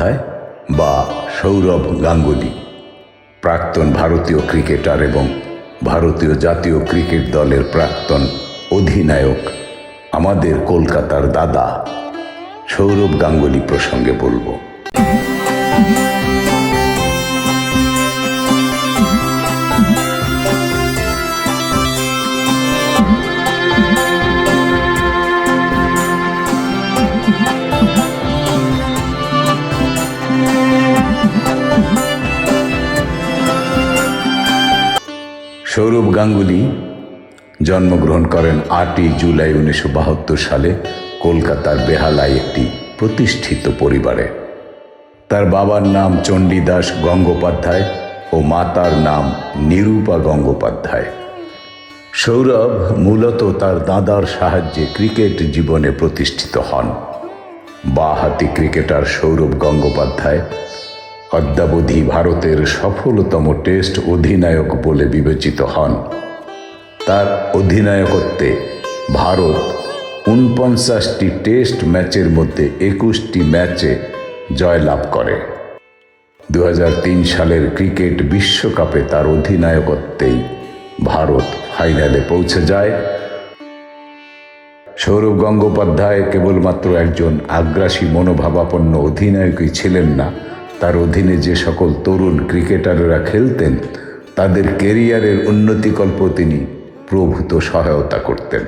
গঙ্গোপাধ্যায় বা সৌরভ গাঙ্গুলি, প্রাক্তন ভারতীয় ক্রিকেটার এবং ভারতীয় জাতীয় ক্রিকেট দলের প্রাক্তন অধিনায়ক, আমাদের কলকাতার দাদা সৌরভ গাঙ্গুলি প্রসঙ্গে বলব। সৌরভ গাঙ্গুলি জন্মগ্রহণ করেন আটই জুলাই উনিশশো বাহাত্তর সালে কলকাতার বেহালায় একটি প্রতিষ্ঠিত পরিবারে। তার বাবার নাম চণ্ডীদাস গঙ্গোপাধ্যায় ও মাতার নাম নিরূপা গঙ্গোপাধ্যায়। সৌরভ মূলত তার দাদার সাহায্যে ক্রিকেট জীবনে প্রতিষ্ঠিত হন। বাহাতি ক্রিকেটার সৌরভ গঙ্গোপাধ্যায় অদ্যাবধি ভারতের সফলতম টেস্ট অধিনায়ক বলে বিবেচিত হন। তার অধিনায়কত্বে ভারত উনপঞ্চাশটি টেস্ট ম্যাচের মধ্যে একুশটি ম্যাচে জয়লাভ করে। দু হাজার তিন সালের ক্রিকেট বিশ্বকাপে তার অধিনায়কত্বেই ভারত ফাইনালে পৌঁছে যায়। সৌরভ গঙ্গোপাধ্যায় কেবলমাত্র একজন আগ্রাসী মনোভাবাপন্ন অধিনায়কই ছিলেন না তার অধীনে যে সকল তরুণ ক্রিকেটাররা খেলতেন, তাদের কেরিয়ারের উন্নতিকল্প তিনি প্রভূত সহায়তা করতেন।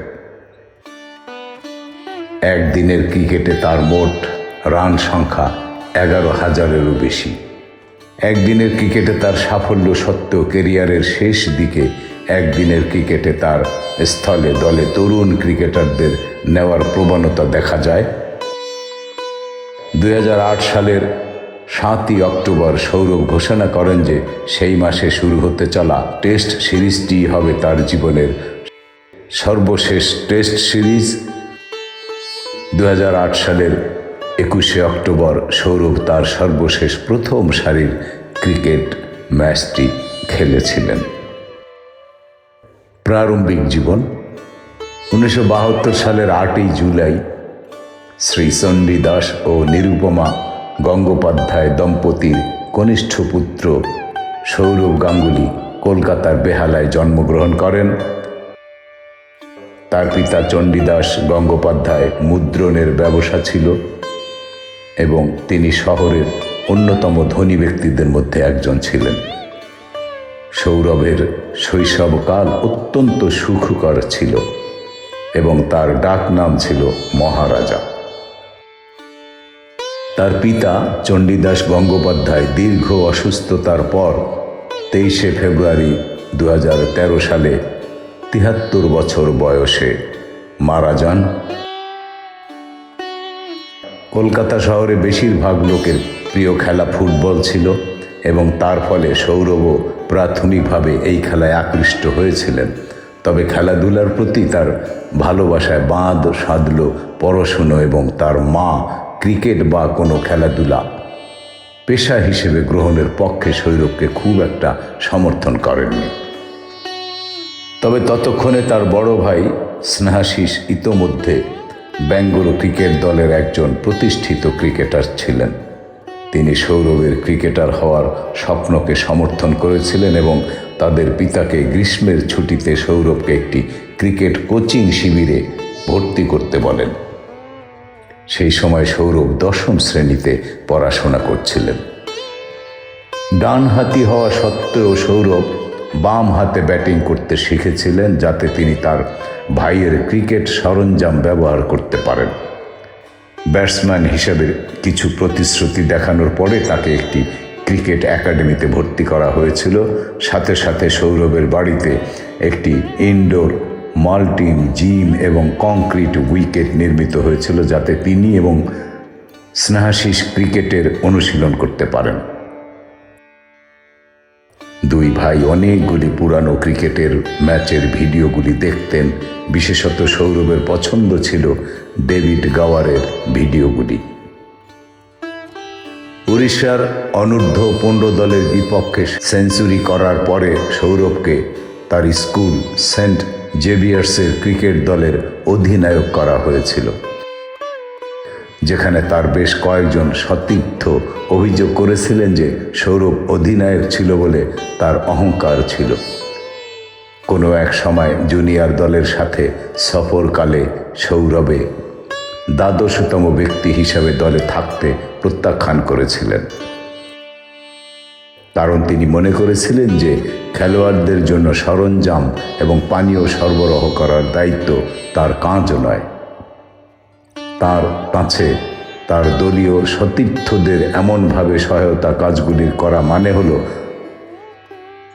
একদিনের ক্রিকেটে তার মোট রান সংখ্যা এগারো হাজারেরও বেশি। একদিনের ক্রিকেটে তার সাফল্য সত্ত্বেও কেরিয়ারের শেষ দিকে একদিনের ক্রিকেটে তার স্থলে দলে তরুণ ক্রিকেটারদের নেওয়ার প্রবণতা দেখা যায়। দু হাজার আট সালের সাতই অক্টোবর সৌরভ ঘোষণা করেন যে সেই মাসে শুরু হতে চলা টেস্ট সিরিজটি হবে তার জীবনের সর্বশেষ টেস্ট সিরিজ। দু হাজার আট সালের একুশে অক্টোবর সৌরভ তার সর্বশেষ প্রথম সারির ক্রিকেট ম্যাচটি খেলেছিলেন। প্রারম্ভিক জীবন উনিশশো বাহাত্তর সালের আটই জুলাই। শ্রী চণ্ডী দাস ও নিরুপমা গঙ্গোপাধ্যায় দম্পতির কনিষ্ঠ পুত্র সৌরভ গাঙ্গুলি কলকাতার বেহালায় জন্মগ্রহণ করেন। তার পিতা চণ্ডীদাস গঙ্গোপাধ্যায় মুদ্রণের ব্যবসা ছিল এবং তিনি শহরের অন্যতম ধনী ব্যক্তিদের মধ্যে একজন ছিলেন। সৌরভের শৈশবকাল অত্যন্ত সুখকর ছিল এবং তার ডাক নাম ছিল মহারাজা। তার পিতা চণ্ডীদাস গঙ্গোপাধ্যায় দীর্ঘ অসুস্থতার পর তেইশে ফেব্রুয়ারি দু হাজার তেরো সালে তিহাত্তর বছর বয়সে মারা যান। কলকাতা শহরে বেশিরভাগ লোকের প্রিয় খেলা ফুটবল ছিল এবং তার ফলে সৌরভও প্রাথমিকভাবে এই খেলায় আকৃষ্ট হয়েছিলেন। তবে খেলাধুলার প্রতি তার ভালোবাসায় বাঁধ সাধল পড়াশুনো এবং তার মা ক্রিকেট বা কোনো খেলাধুলা। পেশা হিসেবে গ্রহণের পক্ষে সৌরভকে খুব একটা সমর্থন করেননি। তবে ততক্ষণে তার বড় ভাই স্নেহাশিস ইতোমধ্যে বেঙ্গল ক্রিকেট দলের একজন প্রতিষ্ঠিত ক্রিকেটার ছিলেন। তিনি সৌরভের ক্রিকেটার হওয়ার স্বপ্নকে সমর্থন করেছিলেন এবং তাদের পিতাকে গ্রীষ্মের ছুটিতে সৌরভকে একটি ক্রিকেট কোচিং শিবিরে ভর্তি করতে বলেন। সেই সময় সৌরভ দশম শ্রেণীতে পড়াশোনা করছিলেন। ডান হাতি হওয়া সত্ত্বেও সৌরভ বাম হাতে ব্যাটিং করতে শিখেছিলেন, যাতে তিনি তার ভাইয়ের ক্রিকেট সরঞ্জাম ব্যবহার করতে পারেন। ব্যাটসম্যান হিসেবে কিছু প্রতিশ্রুতি দেখানোর পরে তাকে একটি ক্রিকেট একাডেমিতে ভর্তি করা হয়েছিল। সাথে সাথে সৌরভের বাড়িতে একটি ইনডোর মাল্টিন, জিম এবং কংক্রিট উইকেট নির্মিত হয়েছিল যাতে তিনি এবং স্নেহাশিস ক্রিকেটের অনুশীলন করতে পারেন। দুই ভাই অনেকগুলি পুরানো ক্রিকেটের ম্যাচের ভিডিওগুলি দেখতেন। বিশেষত সৌরভের পছন্দ ছিল ডেভিড গাওয়ারের ভিডিওগুলি। উড়িষ্যার অনূর্ধ্ব পনেরো দলের বিপক্ষে সেঞ্চুরি করার পরে সৌরভকে তার স্কুল সেন্ট জেভিয়ার্সের ক্রিকেট দলের অধিনায়ক করা হয়েছিল, যেখানে তার বেশ কয়েকজন সতীর্থ অভিযোগ করেছিলেন যে সৌরভ অধিনায়ক ছিল বলে তার অহংকার ছিল। কোনো এক সময় জুনিয়র দলের সাথে সফরকালে সৌরভে দ্বাদশতম ব্যক্তি হিসাবে দলে থাকতে প্রত্যাখ্যান করেছিলেন। কারণ তিনি মনে করেছিলেন যে খেলোয়াড়দের জন্য সরঞ্জাম এবং পানীয় সরবরাহ করার দায়িত্ব তার কাজ নয়। তার কাছে, তার দলীয় সতীর্থদের এমনভাবে সহায়তা কাজগুলির করা মানে হলো,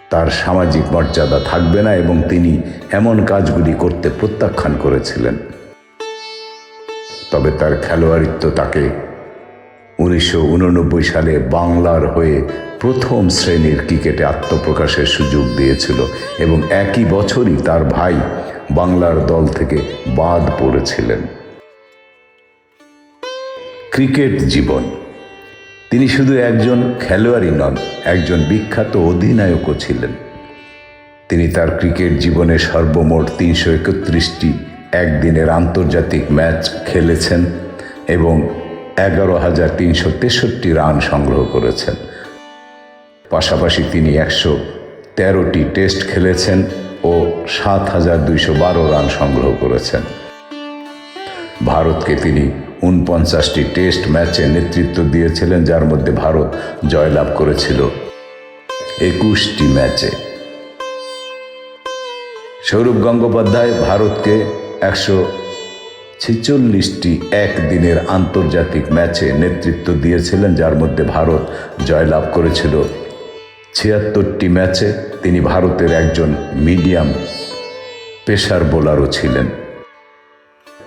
তার সামাজিক মর্যাদা থাকবে না এবং তিনি এমন কাজগুলি করতে প্রত্যাখ্যান করেছিলেন। তবে তার খেলোয়াড়িত্ব তাকে উনিশশো উননব্বই সালে বাংলার হয়ে প্রথম শ্রেণির ক্রিকেটে আত্মপ্রকাশের সুযোগ দিয়েছিল এবং একই বছরই তার ভাই বাংলার দল থেকে বাদ পড়েছিলেন। ক্রিকেট জীবন। তিনি শুধু একজন খেলোয়াড়ই নন, একজন বিখ্যাত অধিনায়কও ছিলেন। তিনি তার ক্রিকেট জীবনে সর্বমোট তিনশো একত্রিশটি একদিনের আন্তর্জাতিক ম্যাচ খেলেছেন এবং এগারো হাজার তিনশো তেষট্টি রান সংগ্রহ করেছেন। পাশাপাশি তিনি একশো তেরোটি টেস্ট খেলেছেন ও সাত হাজার দুইশো বারো রান সংগ্রহ করেছেন। ভারতকে তিনি উনপঞ্চাশটি টেস্ট ম্যাচে নেতৃত্ব দিয়েছিলেন, যার মধ্যে ভারত জয়লাভ করেছিল একুশটি ম্যাচে। সৌরভ গঙ্গোপাধ্যায় ভারতকে একশো ছেচল্লিশটি একদিনের আন্তর্জাতিক ম্যাচে নেতৃত্ব দিয়েছিলেন, যার মধ্যে ভারত জয়লাভ করেছিল ছিয়াত্তরটি ম্যাচে তিনি ভারতের একজন মিডিয়াম পেশার বোলারও ছিলেন।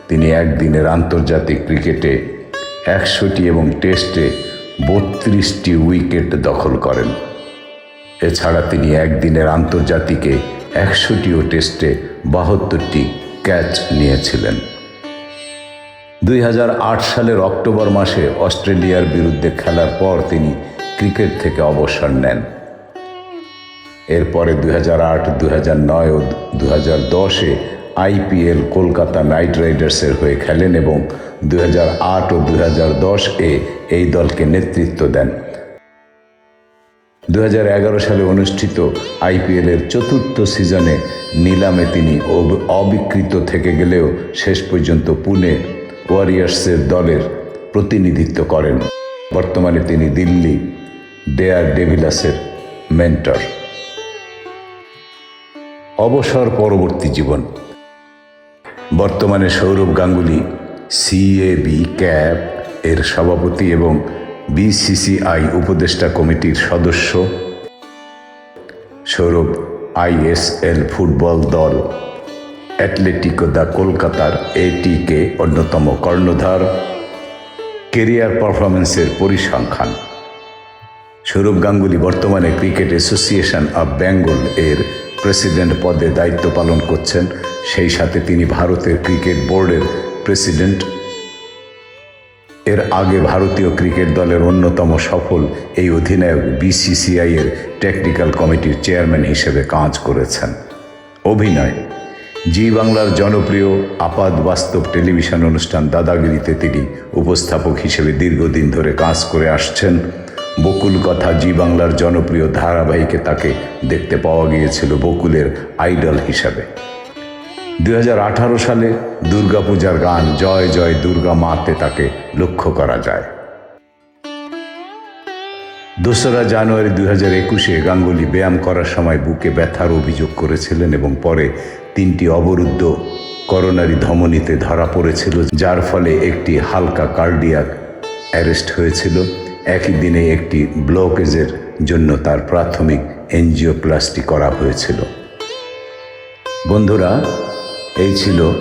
তিনি একদিনের আন্তর্জাতিক ক্রিকেটে একশোটি এবং টেস্টে বত্রিশটি উইকেট দখল করেন। এছাড়া তিনি একদিনের আন্তর্জাতিকে একশোটি ও টেস্টে বাহাত্তরটি ক্যাচ নিয়েছিলেন। দুই হাজার আট সালের অক্টোবর মাসে অস্ট্রেলিয়ার বিরুদ্ধে খেলার পর তিনি ক্রিকেট থেকে অবসর নেন। এরপরে দুই হাজার আট দু হাজার নয় ও দু হাজার দশে আইপিএল কলকাতা নাইট রাইডার্সের হয়ে খেলেন এবং দু আট ও দু দশ এ এই দলকে নেতৃত্ব দেন। দু হাজার এগারো সালে অনুষ্ঠিত আইপিএলের চতুর্থ সিজনে নিলামে তিনি অব- অবিকৃত থেকে গেলেও শেষ পর্যন্ত পুনে ওয়ারিয়ার্সের দলের প্রতিনিধিত্ব করেন। বর্তমানে তিনি দিল্লি ডেয়ার ডেভিলাসের মেন্টর। অবসর পরবর্তী জীবন। বর্তমানে সৌরভ গাঙ্গুলি সিএবি ক্যাব এর সভাপতি এবং বিসিসিআই উপদেষ্টা কমিটির সদস্য। সৌরভ আইএসএল ফুটবল দল। অ্যাটলেটিকো দ্য কলকাতার এটিকে অন্যতম কর্ণধার। কেরিয়ার পারফরমেন্সের পরিসংখ্যান। সৌরভ গাঙ্গুলি বর্তমানে ক্রিকেট অ্যাসোসিয়েশন অব বেঙ্গল এর প্রেসিডেন্ট পদে দায়িত্ব পালন করছেন। সেই সাথে তিনি ভারতের ক্রিকেট বোর্ডের প্রেসিডেন্ট। এর আগে ভারতীয় ক্রিকেট দলের অন্যতম সফল এই অধিনায়ক বিসিসিআই এর টেকনিক্যাল কমিটির চেয়ারম্যান হিসেবে কাজ করেছেন। অভিনয়। জি বাংলার জনপ্রিয় আপাদ বাস্তব টেলিভিশন অনুষ্ঠান দাদাগিরিতে তিনি উপস্থাপক হিসেবে দীর্ঘদিন ধরে কাজ করে আসছেন। বকুল কথা জি বাংলার জনপ্রিয় ধারাবাহিকে তাকে দেখতে পাওয়া গিয়েছিল বকুলের আইডল হিসাবে। দুই হাজার আঠারো সালে দুর্গাপূজার গান জয় জয় দুর্গা মাতে তাকে লক্ষ্য করা যায়। দোসরা জানুয়ারি দুই হাজার একুশে গাঙ্গুলি ব্যায়াম করার সময় বুকে ব্যথার অভিযোগ করেছিলেন এবং পরে তিনটি অবরুদ্ধ করোনারি ধমনীতে ধরা পড়েছিল, যার ফলে একটি হালকা কার্ডিয়াক অ্যারেস্ট হয়েছিল। একই দিনে একটি ব্লকেজের জন্য তার প্রাথমিক এনজিওপ্লাস্টি করা হয়েছিল। বন্ধুরা, এই ছিল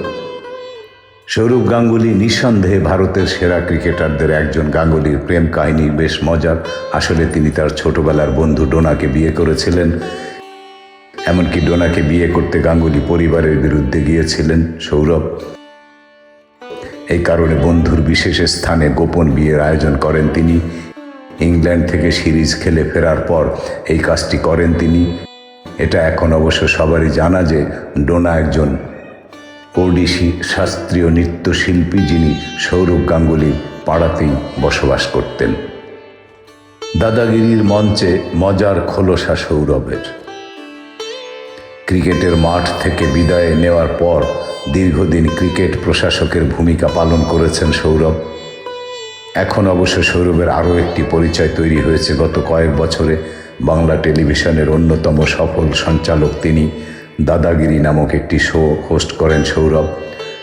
সৌরভ গাঙ্গুলি নিঃসন্দেহে ভারতের সেরা ক্রিকেটারদের একজন গাঙ্গুলির প্রেম কাহিনী, বেশ মজার। আসলে তিনি তার ছোটবেলার বন্ধু ডোনাকে বিয়ে করেছিলেন। এমনকি ডোনাকে বিয়ে করতে গাঙ্গুলি পরিবারের বিরুদ্ধে গিয়েছিলেন সৌরভ। এই কারণে বন্ধুর বিশেষ স্থানে গোপন বিয়ের আয়োজন করেন তিনি। ইংল্যান্ড থেকে সিরিজ খেলে ফেরার পর এই কাজটি করেন তিনি। এটা এখন অবশ্য সবারই জানা যে ডোনা একজন ওডিসি শাস্ত্রীয় নৃত্যশিল্পী যিনি সৌরভ গাঙ্গুলির পাড়াতেই বসবাস করতেন। দাদাগিরির মঞ্চে মজার খোলসা সৌরভের। ক্রিকেটের মাঠ থেকে বিদায় নেওয়ার পর দীর্ঘদিন ক্রিকেট প্রশাসকের ভূমিকা পালন করেছেন সৌরভ। এখন অবশ্য সৌরভের আরও একটি পরিচয় তৈরি হয়েছে। গত কয়েক বছরে বাংলা টেলিভিশনের অন্যতম সফল সঞ্চালক তিনি দাদাগিরি নামক একটি শো হোস্ট করেন সৌরভ।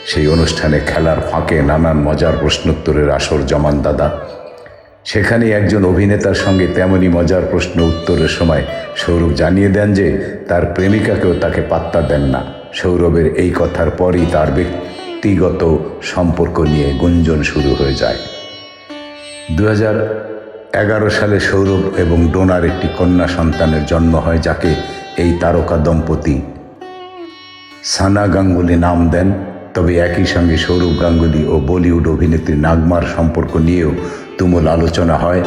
সেই অনুষ্ঠানে খেলার ফাঁকে নানান মজার প্রশ্নোত্তরের আসর জমান দাদা। সেখানে একজন অভিনেতার সঙ্গে তেমনই মজার প্রশ্ন উত্তরের সময় সৌরভ জানিয়ে দেন যে তার প্রেমিকাকেও তাকে পাত্তা দেন না। সৌরভের এই কথার পরই তার ব্যক্তিগত সম্পর্ক নিয়ে গুঞ্জন শুরু হয়ে যায়। দু এগারো সালে সৌরভ এবং ডোনার একটি কন্যা সন্তানের জন্ম হয়, যাকে এই তারকা দম্পতি সানা গাঙ্গুলি নাম দেন। তবে একই সঙ্গে সৌরভ গাঙ্গুলি ও বলিউড অভিনেত্রী নাগমার সম্পর্ক নিয়েও তুমুল আলোচনা হয়।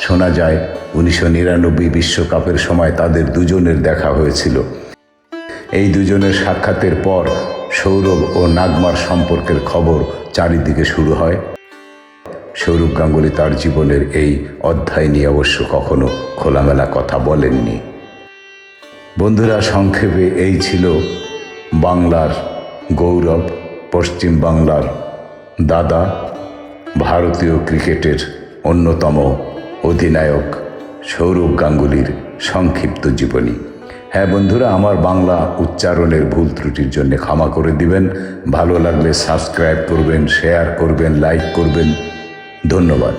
শোনা যায়, উনিশশো নিরানব্বই বিশ্বকাপের সময় তাদের দুজনের দেখা হয়েছিল। এই দুজনের সাক্ষাতের পর সৌরভ ও নাগমার সম্পর্কের খবর চারিদিকে শুরু হয়। সৌরভ গাঙ্গুলি তার জীবনের এই অধ্যায় নিয়ে অবশ্য কখনো খোলামেলা কথা বলেননি। বন্ধুরা, সংক্ষেপে এই ছিল বাংলার গৌরব, পশ্চিম বাংলার দাদা, ভারতীয় ক্রিকেটের অন্যতম অধিনায়ক সৌরভ গাঙ্গুলির সংক্ষিপ্ত জীবনী। হ্যাঁ বন্ধুরা, আমার বাংলা উচ্চারণের ভুল ত্রুটির জন্য ক্ষমা করে দিবেন। ভালো লাগলে সাবস্ক্রাইব করবেন, শেয়ার করবেন, লাইক করবেন। ধন্যবাদ।